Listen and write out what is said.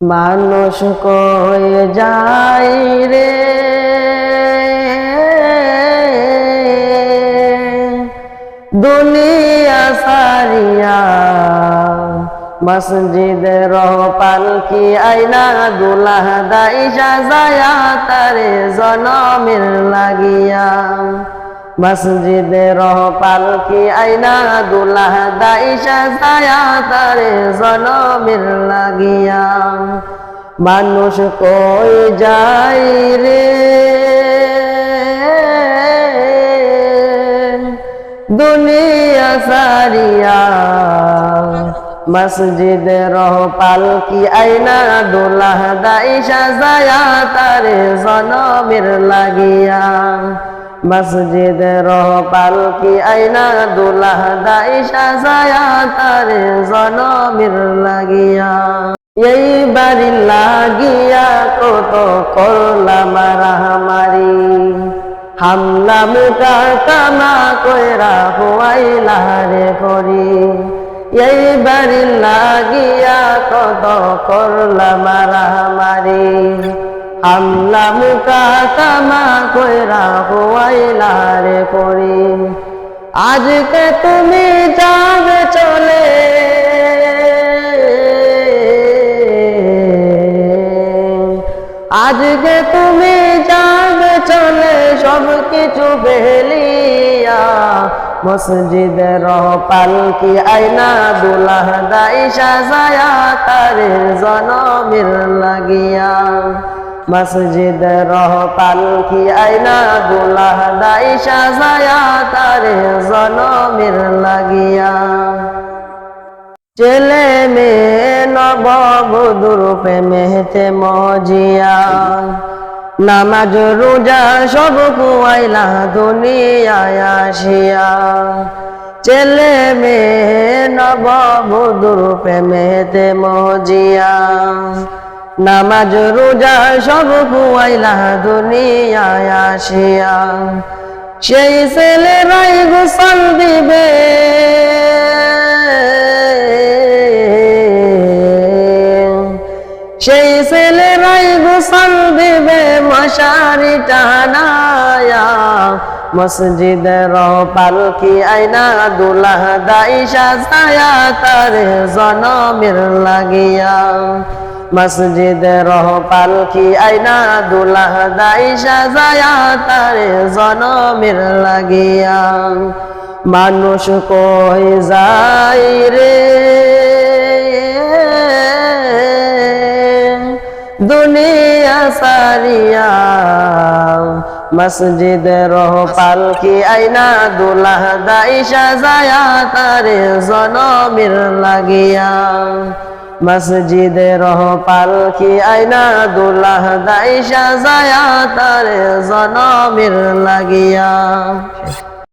মানুষ কয়ে যাই রে? দুনিয়া সারিয়া মসজিদের পালকি আইনা দুলাহ দাই সাজায়া তারে জনমের লাগিয়া? মসজিদের পালকি আইনা দুলাহ দাই সাজায়া তারে জনমের লাগিয়া। মানুষ কই যাই রে? দুনিয়া সারিয়া। মসজিদের পালকি আইনা দোলাহ দাই সাজায়া তারে জনমের লাগিয়া। মসজিদের পালকি আইনা দোলাহ দাই সাজায়া তারে জনমের লাগিয়া। এই বাড়ি লাগিয়া কত করলাম রাহামারি। হামলা মুটা কামা কইরা হুয়াইলা রে করি এই বাড়ি লাগিয়া কত করলাম রাহামারি। হামলা মুকা কামা কইরা হুয়াইলা রে করি আজকে তুমি যাবে চলে। আজকে তুমি যাবে চলে, সব কিছু বেলিয়া। মসজিদের পালকি আইনা দুলাহ দাই সাজায়া তারে জনমের লাগিয়া। মসজিদের পালকি আইনা দুলাহ দাই সাজায়া তারে জনমের লাগিয়া। ছেলে মেয়ে নববধূর প্রেমেতে মজিয়া। নামাজ, রোজা সব কুয়াইলা দুনিয়ায় আসিয়া। ছেলে মেয়ে নববধূর প্রেমেতে মজিয়া। নামাজ, রোজা সব কুয়াইলা দুনিয়ায় আসিয়া। সেই ছেলেরাই গোসল দিবে। সেই ছেলেরাই গোসল দিবে মশারি টানায়া। মসজিদের পালকি আইনা দুলাহ দাই সাজায়া তারে জনমের লাগিয়া। মসজিদের পালকি আইনা দুলাহ দাই সাজায়া তারে জনমের লাগিয়া মানুষ কই যাই রে দুনিয়া সারিয়া মসজিদের পালকি আইনা দুলাহ দাই সাজায়া তারে জনমের লাগিয়া মসজিদের পালকি আইনা দুলাহ দাই সাজায়া তারে জনমের লাগিয়া।